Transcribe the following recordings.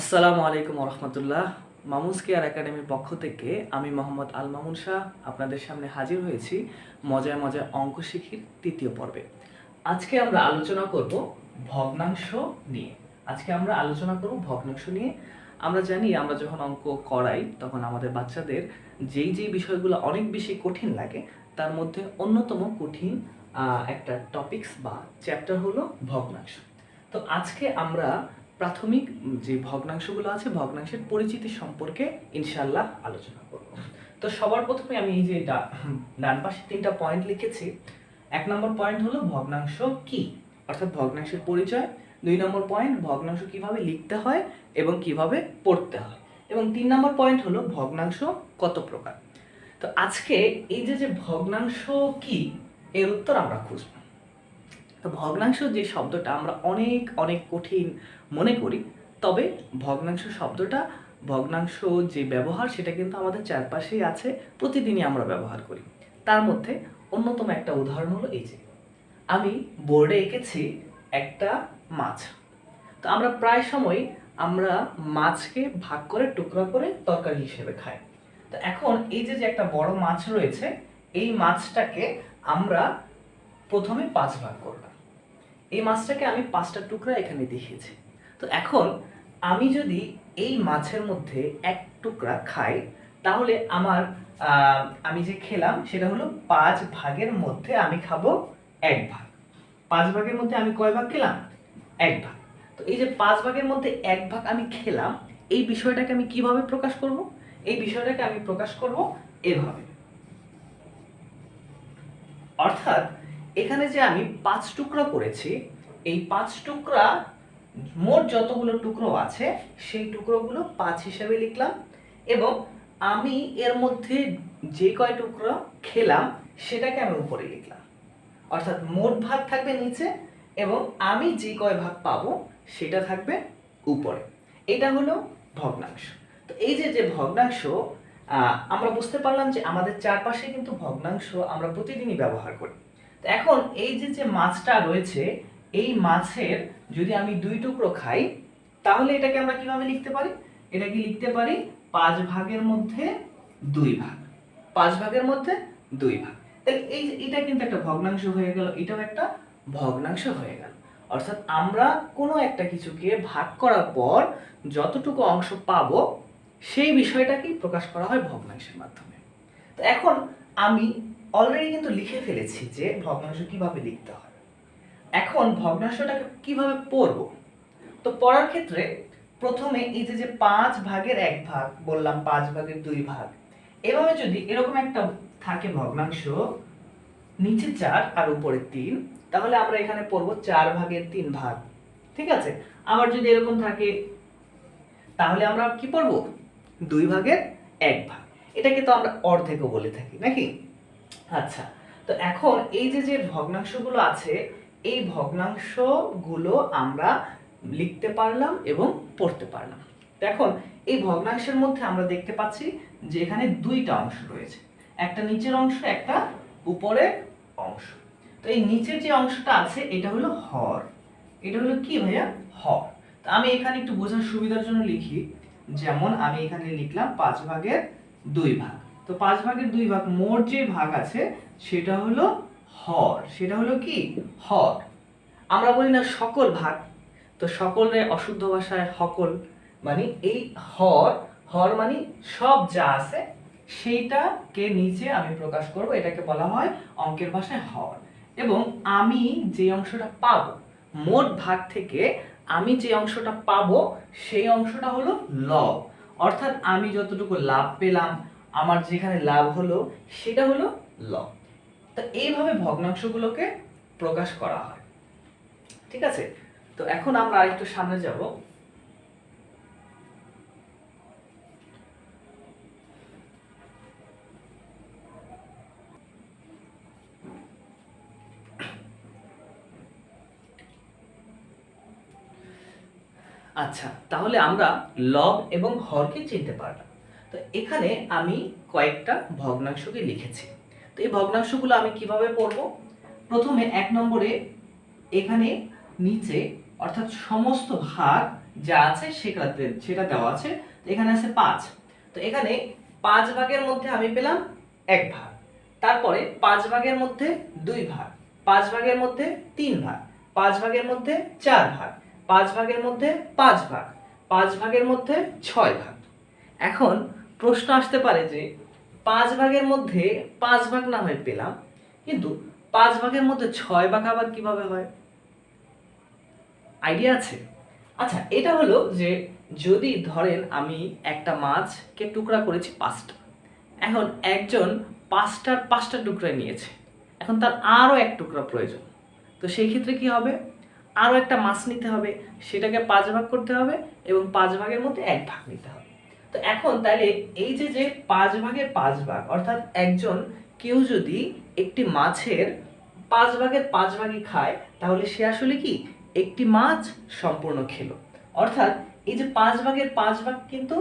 আসসালামু আলাইকুম রহমতুল্লাহ মামুস কেয়ার একাডেমির পক্ষ থেকে আমি মোহাম্মদ আল মামুন শাহ আপনাদের সামনে হাজির হয়েছি মজায় মজায় অঙ্ক শিখির তৃতীয় পর্বে। আজকে আমরা আলোচনা করব ভগ্নাংশ নিয়ে। আজকে আমরা আলোচনা করব ভগ্নাংশ নিয়ে। আমরা জানি আমরা যখন অঙ্ক করাই তখন আমাদের বাচ্চাদের যেই যেই বিষয়গুলো অনেক বেশি কঠিন লাগে, তার মধ্যে অন্যতম কঠিন একটা টপিকস বা চ্যাপ্টার হলো ভগ্নাংশ। তো আজকে আমরা প্রাথমিক যে ভগ্নাংশগুলো আছে, ভগ্নাংশের পরিচিতি সম্পর্কে ইনশাল্লাহ আলোচনা করব। তো সবার প্রথমে আমি এই যে ডান পাশে তিনটা পয়েন্ট লিখেছি। এক নম্বর পয়েন্ট হলো ভগ্নাংশ কি? অর্থাৎ ভগ্নাংশের পরিচয়। দুই নম্বর পয়েন্ট ভগ্নাংশ কীভাবে লিখতে হয় এবং কীভাবে পড়তে হয়। এবং তিন নম্বর পয়েন্ট হলো ভগ্নাংশ কত প্রকার? তো আজকে এই যে যে ভগ্নাংশ কি, এর উত্তর আমরা খুঁজব। তো ভগ্নাংশ যে শব্দটা আমরা অনেক অনেক কঠিন মনে করি, তবে ভগ্নাংশ শব্দটা, ভগ্নাংশ যে ব্যবহার সেটা কিন্তু আমাদের চারপাশেই আছে, প্রতিদিনই আমরা ব্যবহার করি। তার মধ্যে অন্যতম একটা উদাহরণ হলো এই যে, আমি বোর্ডে এঁকেছি একটা মাছ। তো আমরা প্রায় সময় আমরা মাছকে ভাগ করে, টুকরা করে তরকারি হিসেবে খাই। তো এখন এই যে যে একটা বড় মাছ রয়েছে, এই মাছটাকে আমরা প্রথমে পাঁচ ভাগ করলাম এই মাছটাকে আমি পাঁচটা টুকরা এখানে দেখিয়েছি। তো এখন আমি যদি এই মাছের মধ্যে এক টুকরা খাই, তাহলে আমার আমি যে খেলাম সেটা হলো পাঁচ ভাগের মধ্যে আমি খাব এক ভাগ। পাঁচ ভাগের মধ্যে আমি কয় ভাগ খেলাম? এক ভাগ। তো এই যে পাঁচ ভাগের মধ্যে এক ভাগ আমি খেলাম, এই বিষয়টাকে আমি কীভাবে প্রকাশ করব? এই বিষয়টাকে আমি প্রকাশ করব এভাবে। অর্থাৎ এখানে যে আমি পাঁচ টুকরা করেছি, এই পাঁচ টুকরা, মোট যতগুলো টুকরো আছে, সেই টুকরোগুলো পাঁচ হিসাবে লিখলাম এবং আমি এর মধ্যে যে কয় টুকরো খেলাম, সেটাকে আমি উপরে লিখলাম। অর্থাৎ মোট ভাগ থাকবে নিচে এবং আমি যে কয় ভাগ পাবো, সেটা থাকবে উপরে। এটা হলো ভগ্নাংশ। তো এই যে যে ভগ্নাংশ আমরা বুঝতে পারলাম যে আমাদের চারপাশে কিন্তু ভগ্নাংশ আমরা প্রতিদিনই ব্যবহার করি। এখন এই যে যে মাছটা রয়েছে, এই মাছের যদি আমি দুই টুকরো খাই, তাহলে এটাকে আমরা কীভাবে লিখতে পারি? এটাকে লিখতে পারি? পাঁচ ভাগের মধ্যে দুই ভাগ। পাঁচ ভাগের মধ্যে দুই ভাগ। তাহলে এই এটা কিন্তু একটা ভগ্নাংশ হয়ে গেল, এটাও একটা ভগ্নাংশ হয়ে গেল। অর্থাৎ আমরা কোনো একটা কিছুকে ভাগ করার পর যতটুকু অংশ পাবো, সেই বিষয়টাকেই প্রকাশ করা হয় ভগ্নাংশের মাধ্যমে। তো এখন আমি অলরেডি কিন্তু লিখে ফেলেছি যে ভগ্নাংশ কীভাবে লিখতে হয়। এখন ভগ্নাংশটাকে কীভাবে পড়ব? তো পড়ার ক্ষেত্রে প্রথমে এই যে যে পাঁচ ভাগের এক ভাগ, বললাম পাঁচ ভাগের দুই ভাগ, এভাবে যদি এরকম একটা থাকে ভগ্নাংশ, নিচে চার আর উপরে তিন, তাহলে আমরা এখানে পড়ব চার ভাগের তিন ভাগ, ঠিক আছে? আবার যদি এরকম থাকে, তাহলে আমরা কি পড়ব? দুই ভাগের এক ভাগ, এটাকে তো আমরা অর্ধেকও বলে থাকি, নাকি? আচ্ছা তো এখন এই যে যে ভগ্নাংশগুলো আছে, এই ভগ্নাংশগুলো আমরা লিখতে পারলাম এবং পড়তে পারলাম। এখন এই ভগ্নাংশের মধ্যে আমরা দেখতে পাচ্ছি যে, এখানে দুইটা অংশ রয়েছে। একটা নিচের অংশ, একটা উপরের অংশ। তো এই নিচের যে অংশটা আছে, এটা হলো হর। এটা হলো কি ভাইয়া? হর। তো আমি এখানে একটু বোঝার সুবিধার জন্য লিখি। যেমন আমি এখানে লিখলাম পাঁচ ভাগের দুই ভাগ। তো পাঁচ ভাগের দুই ভাগ, মোট যে ভাগ আছে, সেটা হলো হর। সেটা হলো কি? হর। আমরা বলি না সকল ভাগ, তো সকলের অশুদ্ধ ভাষায় সকল মানে এই হর হর মানে সব যা আছে, সেইটাকে নিচে আমি প্রকাশ করব, এটাকে বলা হয় অঙ্কের ভাষায় হর। এবং আমি যে অংশটা পাবো, মোট ভাগ থেকে আমি যে অংশটা পাবো, সেই অংশটা হলো লব। অর্থাৎ আমি যতটুকু লাভ পেলাম আমার যেখানে লাভ হলো, সেটা হলো লব তো এইভাবে ভগ্নাংশগুলোকে প্রকাশ করা হয়। ঠিক আছে? তো এখন আমরা আরেকটু সামনে যাব। আচ্ছা তাহলে আমরা লব এবং হরকে চিনতে পারলাম। তো এখানে আমি কয়েকটা ভগ্নাংশকে লিখেছি। তো এই ভগ্নাংশগুলো আমি কীভাবে পড়ব? প্রথমে এক নম্বরে এখানে নিচে অর্থাৎ সমস্ত ভাগ যা আছে সেটাতে, সেটা দেওয়া আছে। তো এখানে আছে পাঁচ। তো এখানে পাঁচ ভাগের মধ্যে আমি পেলাম এক ভাগ। তারপরে পাঁচ ভাগের মধ্যে দুই ভাগ। পাঁচ ভাগের মধ্যে তিন ভাগ। পাঁচ ভাগের মধ্যে চার ভাগ। পাঁচ ভাগের মধ্যে পাঁচ ভাগ। পাঁচ ভাগের মধ্যে ছয় ভাগ। এখন প্রশ্ন আসতে পারে যে পাঁচ ভাগের মধ্যে পাঁচ ভাগ না হয় পেলাম, কিন্তু পাঁচ ভাগের মধ্যে ছয় ভাগ আবার কীভাবে হয়? আইডিয়া আছে? আচ্ছা এটা হলো যে যদি ধরেন আমি একটা মাছকে টুকরা করেছি পাঁচটা, এখন একজন পাঁচটার পাঁচটা টুকরা নিয়েছে, এখন তার আরও এক টুকরা প্রয়োজন। তো সেই ক্ষেত্রে কি হবে? আরও একটা মাছ নিতে হবে, সেটাকে পাঁচ ভাগ করতে হবে এবং পাঁচ ভাগের মধ্যে এক ভাগ নিতে হবে। তো এখন তাহলে এই যে যে পাঁচ ভাগের পাঁচ ভাগ, অর্থাৎ একজন কেউ যদি একটি মাছের পাঁচ ভাগের পাঁচ ভাগই খায়, তাহলে সে আসলে কি? একটি মাছ সম্পূর্ণ খেলো। অর্থাৎ এই যে পাঁচ ভাগের পাঁচ ভাগ কিন্তু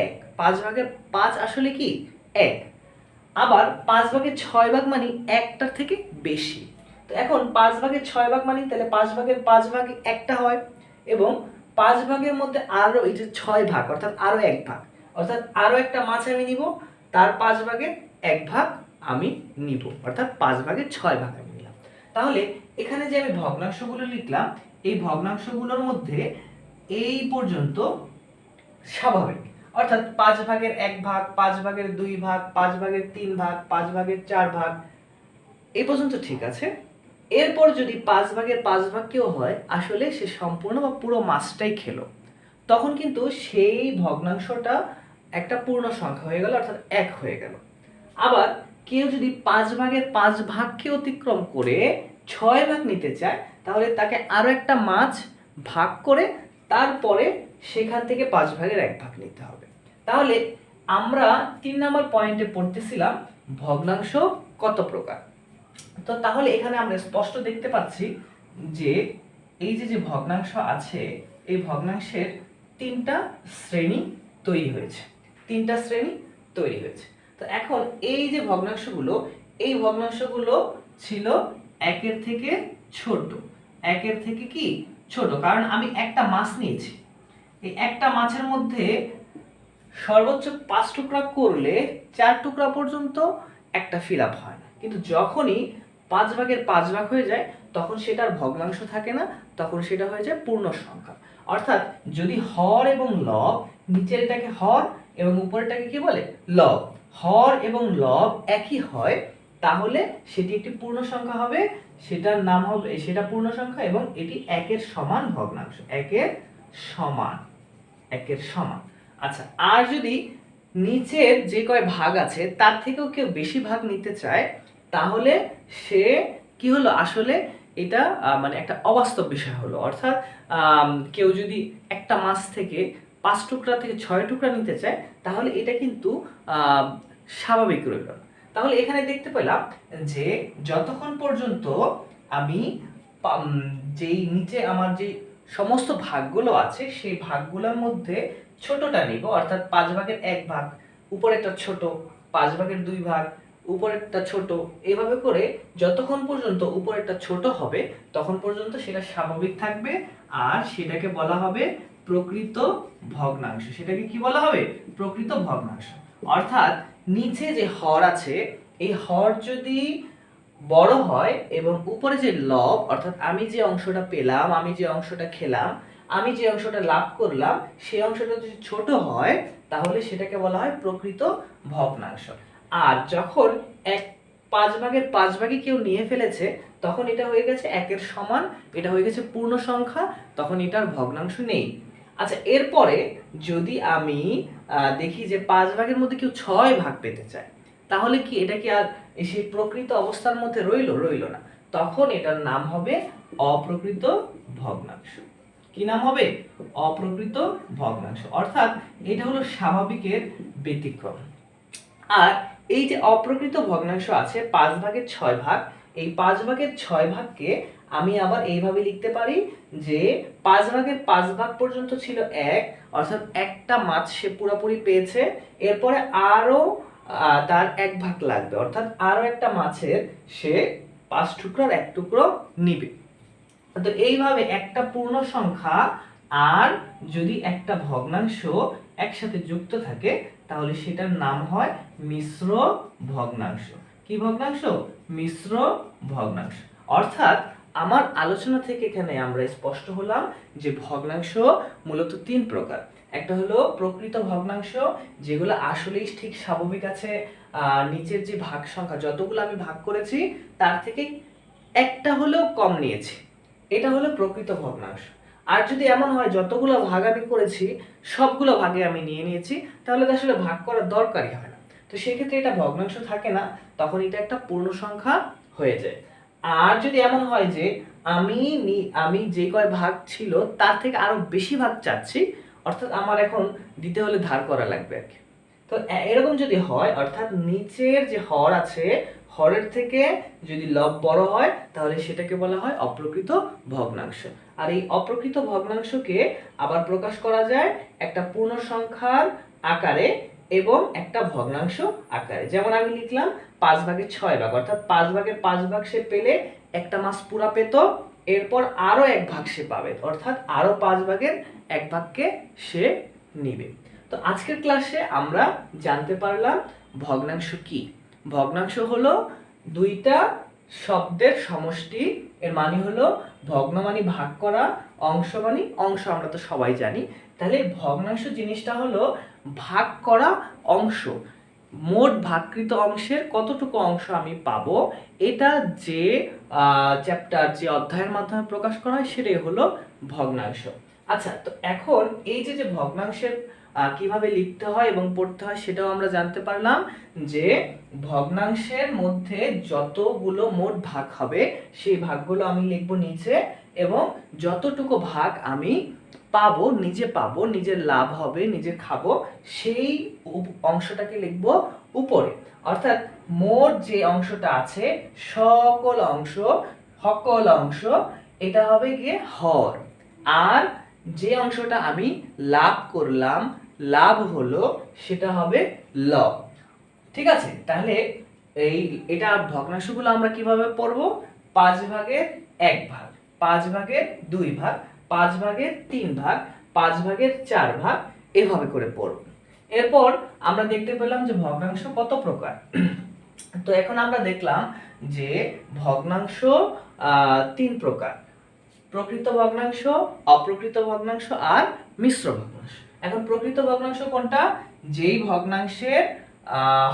এক, পাঁচ ভাগের পাঁচ আসলে কি? এক। আবার পাঁচ ভাগের ছয় ভাগ মানে একটার থেকে বেশি। তো এখন পাঁচ ভাগের ছয় ভাগ মানে তাহলে পাঁচ ভাগের পাঁচ ভাগ একটা হয় এবং পাঁচ ভাগের মধ্যে আরও এই যে ছয় ভাগ, অর্থাৎ আরও এক ভাগ। অর্থাৎ আরও একটা মাছ আমি নিব, তার পাঁচ ভাগের এক ভাগ আমি নিব, অর্থাৎ পাঁচ ভাগের ছয় ভাগ আমি নিলাম। তাহলে এখানে যে আমি ভগ্নাংশগুলো লিখলাম, এই ভগ্নাংশগুলোর মধ্যে এই পর্যন্ত স্বাভাবিক। অর্থাৎ পাঁচ ভাগের এক ভাগ, পাঁচ ভাগের দুই ভাগ, পাঁচ ভাগের তিন ভাগ, পাঁচ ভাগের চার ভাগ, এই পর্যন্ত ঠিক আছে। এরপর যদি পাঁচ ভাগের পাঁচ ভাগ কেউ হয়, আসলে সে সম্পূর্ণ বা পুরো মাছটাই খেলো। তখন কিন্তু সেই ভগ্নাংশটা একটা পূর্ণ সংখ্যা হয়ে গেল, অর্থাৎ এক হয়ে গেল। আবার কেউ যদি পাঁচ ভাগের পাঁচ ভাগকে অতিক্রম করে ছয় ভাগ নিতে চায়, তাহলে তাকে আরও একটা মাছ ভাগ করে তারপরে সেখান থেকে পাঁচ ভাগের এক ভাগ নিতে হবে। তাহলে আমরা তিন নম্বর পয়েন্টে পড়তেছিলাম, ভগ্নাংশ কত প্রকার? তো তাহলে এখানে আমরা স্পষ্ট দেখতে পাচ্ছি যে এই যে যে ভগ্নাংশ আছে, এই ভগ্নাংশের তিনটা শ্রেণি তৈরি হয়েছে। তিনটা শ্রেণি তৈরি হয়েছে। তো এখন এই যে ভগ্নাংশগুলো, এই ভগ্নাংশগুলো ছিল একের থেকে ছোট। একের থেকে কি? ছোট। কারণ আমি একটা মাছ নিয়েছি। এই একটা মাছের মধ্যে সর্বোচ্চ পাঁচ টুকরা করলে চার টুকরা পর্যন্ত একটা ফিল আপ হয় না। কিন্তু যখনই পাঁচ ভাগের পাঁচ ভাগ হয়ে যায়, তখন সেটার ভগ্নাংশ থাকে না, তখন সেটা হয়ে যায় পূর্ণ সংখ্যা অর্থাৎ যদি হর এবং লব নিচের এটাকে হর এবং উপরেরটাকে কি বলে? লব। হর এবং লব একই হয়, তাহলে সেটি একটি পূর্ণ সংখ্যা হবে, সেটার নাম হবে, সেটা পূর্ণ সংখ্যা এবং এটি একের সমান ভগ্নাংশ, একের সমান একের সমান। আচ্ছা আর যদি নিচের যে কয় ভাগ আছে, তার থেকেও কেউ বেশি ভাগ নিতে চায়, তাহলে সে কি হলো? আসলে এটা মানে একটা অবাস্তব বিষয় হলো। অর্থাৎ কেউ যদি একটা মাস থেকে পাঁচ টুকরা থেকে ছয় টুকরা নিতে চায়, তাহলে এটা কিন্তু স্বাভাবিক রইল। তাহলে এখানে দেখতে পেলাম যে, যতক্ষণ পর্যন্ত আমি যেই নিচে আমার যে সমস্ত ভাগগুলো আছে, সেই ভাগগুলোর মধ্যে ছোটটা নিব, অর্থাৎ পাঁচ ভাগের এক ভাগ, উপরেরটা ছোট, পাঁচ ভাগের দুই ভাগ, উপরেরটা ছোট, এভাবে করে যতক্ষণ পর্যন্ত উপরেরটা ছোট হবে, তখন পর্যন্ত সেটা স্বাভাবিক থাকবে, আর সেটাকে বলা হবে প্রকৃত ভগ্নাংশ। সেটাকে কি বলা হবে? প্রকৃত ভগ্নাংশ। অর্থাৎ নিচে যে হর আছে, এই হর যদি বড় হয় এবং উপরে যে লব, অর্থাৎ আমি যে অংশটা পেলাম, আমি যে অংশটা খেলাম, আমি যে অংশটা লাভ করলাম সেই অংশটা যদি ছোট হয়, তাহলে সেটাকে বলা হয় প্রকৃত ভগ্নাংশ। আর যখন এক পাঁচ ভাগের পাঁচ ভাগে কেউ নিয়ে ফেলেছে, তখন এটা হয়ে গেছে একের সমান, এটা হয়ে গেছে পূর্ণ সংখ্যা তখন এটার ভগ্নাংশ নেই। আচ্ছা এরপরে যদি আমি দেখি যে পাঁচ ভাগের মধ্যে কেউ ছয় ভাগ পেতে চায়, তাহলে কি এটা কি আর সেই প্রকৃত অবস্থার মধ্যে রইল? রইল না। তখন এটার নাম হবে অপ্রকৃত ভগ্নাংশ। কি নাম হবে? অপ্রকৃত ভগ্নাংশ। অর্থাৎ এটা হলো স্বাভাবিকের ব্যতিক্রম। আর এই যে অপ্রকৃত ভগ্নাংশ আছে, পাঁচ ভাগের ছয় ভাগ, এই পাঁচ ভাগের ছয় ভাগকে আমি আবার এইভাবে লিখতে পারি যে পাঁচ ভাগের পাঁচ ভাগ পর্যন্ত ছিল এক, অর্থাৎ একটা মাছ সে পুরোপুরি পেয়েছে। এরপরে আরও তার এক ভাগ লাগবে, অর্থাৎ আরও একটা মাছের সে পাঁচ টুকরার এক টুকরো নিবে। তো এইভাবে একটা পূর্ণ সংখ্যা আর যদি একটা ভগ্নাংশ একসাথে যুক্ত থাকে, তাহলে সেটার নাম হয় মিশ্র ভগ্নাংশ। কি ভগ্নাংশ? মিশ্র ভগ্নাংশ। অর্থাৎ আমার আলোচনা থেকে এখানে আমরা স্পষ্ট হলাম যে ভগ্নাংশ মূলত তিন প্রকার। একটা হলো প্রকৃত ভগ্নাংশ, যেগুলো আসলেই ঠিক স্বাভাবিক আছে নিচের যে ভাগ সংখ্যা, যতগুলো আমি ভাগ করেছি, তার থেকে একটা হলেও কম নিয়েছি। এটা হলো প্রকৃত ভগ্নাংশ। আর যদি এমন হয় যতগুলো ভাগ আমি করেছি, সবগুলো ভাগে আমি নিয়ে নিয়েছি, তাহলে তো আসলে ভাগ করার দরকারই হয় না। তো সেক্ষেত্রে এটা ভগ্নাংশ থাকে না, তখন এটা একটা পূর্ণ সংখ্যা হয়ে যায়। আর যদি এমন হয় যে আমি আমি যে কয় ভাগ ছিল, তার থেকে আরও বেশি ভাগ চাচ্ছি, অর্থাৎ আমার এখন দিতে হলে ধার করা লাগবে আর কি। তো এরকম যদি হয়, অর্থাৎ নিচের যে হর আছে, হরের থেকে যদি লব বড় হয়, তাহলে সেটাকে বলা হয় অপ্রকৃত ভগ্নাংশ। আর এই অপ্রকৃত ভগ্নাংশকে আবার প্রকাশ করা যায় একটা পূর্ণ সংখ্যার আকারে এবং একটা ভগ্নাংশ আকারে। যেমন আমি লিখলাম পাঁচ ভাগের ছয় ভাগ, অর্থাৎ পাঁচ ভাগের পাঁচ ভাগ সে পেলে একটা মাস পুরা পেত, এরপর আরও এক ভাগ সে পাবে, অর্থাৎ আরও পাঁচ ভাগের এক ভাগকে সে নিবে। তো আজকের ক্লাসে আমরা জানতে পারলাম ভগ্নাংশ কি। ভগ্নাংশ হলো দুইটা শব্দের সমষ্টি, এর মানে হলো ভগ্ন মানে ভাগ করা অংশ মানে অংশ, আমরা তো সবাই জানি। তাহলে ভগ্নাংশ জিনিসটা হলো ভাগ করা অংশ। মোট ভাগকৃত অংশের কতটুকু অংশ আমি পাব? এটা যে চ্যাপ্টার যে অধ্যায়ের মাধ্যমে প্রকাশ করা হয়, সেটাই হলো ভগ্নাংশ। আচ্ছা তো এখন এই যে যে ভগ্নাংশের কীভাবে লিখতে হয় এবং পড়তে হয় সেটাও আমরা জানতে পারলাম যে, ভগ্নাংশের মধ্যে যতগুলো মোট ভাগ হবে, সেই ভাগগুলো আমি লিখব নিচে এবং যতটুকু ভাগ আমি পাবো, নিজে পাবো, নিজের লাভ হবে, নিজে খাব, সেই অংশটাকে লিখব উপরে। অর্থাৎ মোট যে অংশটা আছে, সকল অংশ সকল অংশ, এটা হবে গিয়ে হর। আর যে অংশটা আমি লাভ করলাম, লাভ হলো, সেটা হবে লব ঠিক আছে? তাহলে এই, এটা ভগ্নাংশগুলো আমরা কীভাবে পড়ব? পাঁচ ভাগের এক ভাগ, পাঁচ ভাগের দুই ভাগ। পাঁচ ভাগের তিন ভাগ, পাঁচ ভাগের চার ভাগ, এভাবে করে পড়ব। এরপর আমরা দেখতে পেলাম যে ভগ্নাংশ কত প্রকার। তো এখন আমরা দেখলাম যে ভগ্নাংশ তিন প্রকার। প্রকৃত ভগ্নাংশ, অপ্রকৃত ভগ্নাংশ আর মিশ্র ভগ্নাংশ। এখন প্রকৃত ভগ্নাংশ কোনটা? যেই ভগ্নাংশের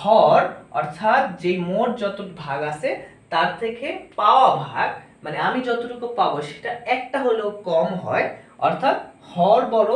হর, অর্থাৎ যেই মোট যত ভাগ আছে, তার থেকে পাওয়া ভাগ মানে আমি যতটুকু পাবো সেটা একটা হলেও কম হয়, অর্থাৎ হর বড়,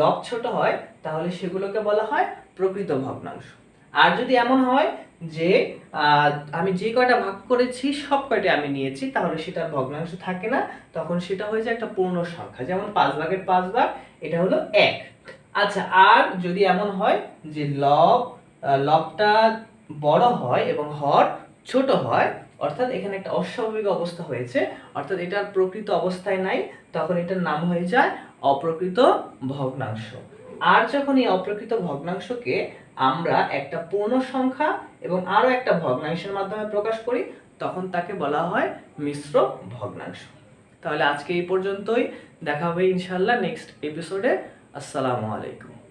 লব ছোট হয়, তাহলে সেগুলোকে বলা হয় প্রকৃত ভগ্নাংশ। আর যদি এমন হয় যে আমি যে কয়টা ভাগ করেছি, সব কয়টা আমি নিয়েছি, তাহলে সেটা ভগ্নাংশ থাকে না, তখন সেটা হয়ে যায় একটা পূর্ণ সংখ্যা। যেমন পাঁচ ভাগের পাঁচ ভাগ, এটা হলো এক। আচ্ছা আর যদি এমন হয় যে লব লবটা বড় হয় এবং হর ছোট হয় অর্থাৎ এখানে একটা অস্বাভাবিক অবস্থা হয়েছে। অর্থাৎ এটার প্রকৃত অবস্থায় নাই, তখন এটার নাম হয়ে যায় অপ্রকৃত ভগ্নাংশ। আর যখন এই অপ্রকৃত ভগ্নাংশকে আমরা একটা পূর্ণ সংখ্যা এবং আরও একটা ভগ্নাংশের মাধ্যমে প্রকাশ করি, তখন তাকে বলা হয় মিশ্র ভগ্নাংশ। তাহলে আজকে এই পর্যন্তই। দেখা হবে ইনশাল্লাহ নেক্সট এপিসোডে আসসালামু আলাইকুম।